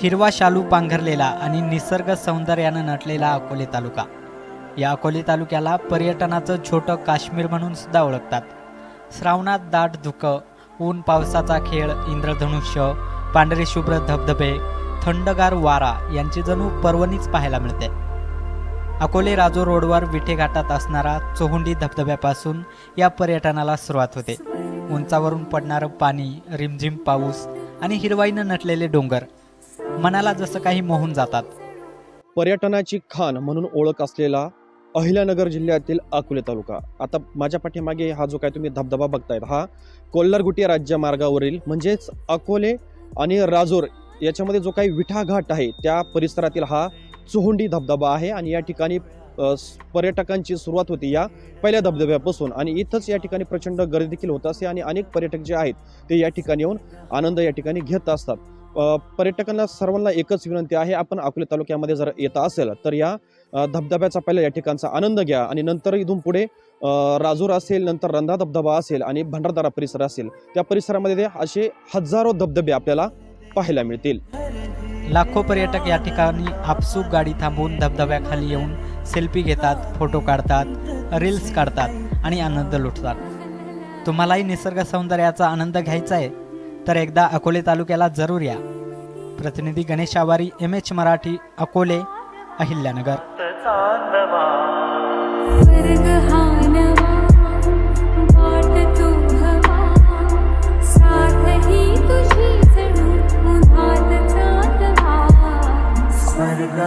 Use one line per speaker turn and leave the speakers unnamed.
हिरवा शालू पांघरलेला आणि निसर्ग सौंदर्यानं नटलेला अकोले तालुका. या अकोले तालुक्याला पर्यटनाचं छोटं काश्मीर म्हणून सुद्धा ओळखतात. श्रावणात दाट धुकं ऊन पावसाचा खेळ इंद्रधनुष्य पांढरे शुभ्र धबधबे थंडगार वारा यांची जणू पर्वणीच पाहायला मिळते. अकोले राजो रोडवर विठेघाटात असणारा चोहुंडी धबधब्यापासून या पर्यटनाला सुरुवात होते. उंचावरून पडणारं पाणी रिमझिम पाऊस आणि हिरवाईनं नटलेले डोंगर मनाला जसं काही मोहून जातात.
पर्यटनाची खाण म्हणून ओळख असलेला अहिल्यानगर जिल्ह्यातील अकोले तालुका. आता माझ्या पाठीमागे हा जो काय तुम्ही धबधबा बघतायत हा कोल्हारगुटी राज्य मार्गावरील म्हणजेच अकोले आणि राजोर याच्यामध्ये जो काही विठा घाट आहे त्या परिसरातील हा चोहुंडी धबधबा आहे आणि या ठिकाणी पर्यटकांची सुरुवात होती या पहिल्या धबधब्यापासून. आणि इथंच या ठिकाणी प्रचंड गर्दी देखील होत असते आणि अनेक पर्यटक जे आहेत ते या ठिकाणी येऊन आनंद या ठिकाणी घेत असतात. पर्यटकांना सर्वांना एकच विनंती आहे आपण अकोले तालुक्यामध्ये जर येत असेल तर या धबधब्याचा पहिला या ठिकाणचा आनंद घ्या आणि नंतर इथून पुढे राजूर असेल नंतर रंधा धबधबा असेल आणि भंडारदारा परिसर असेल त्या परिसरामध्ये असे हजारो धबधबे आपल्याला पाहायला मिळतील.
लाखो पर्यटक या ठिकाणी आपसूक गाडी थांबवून धबधब्याखाली येऊन सेल्फी घेतात फोटो काढतात रील्स काढतात आणि आनंद लुटतात. तुम्हालाही निसर्ग सौंदर्याचा आनंद घ्यायचा आहे. तर एकदा अकोले तालुक्याला जरूर या. प्रतिनिधी गणेश आवारी एम एच मराठी अकोले अहिल्यानगर.
स्वर्ग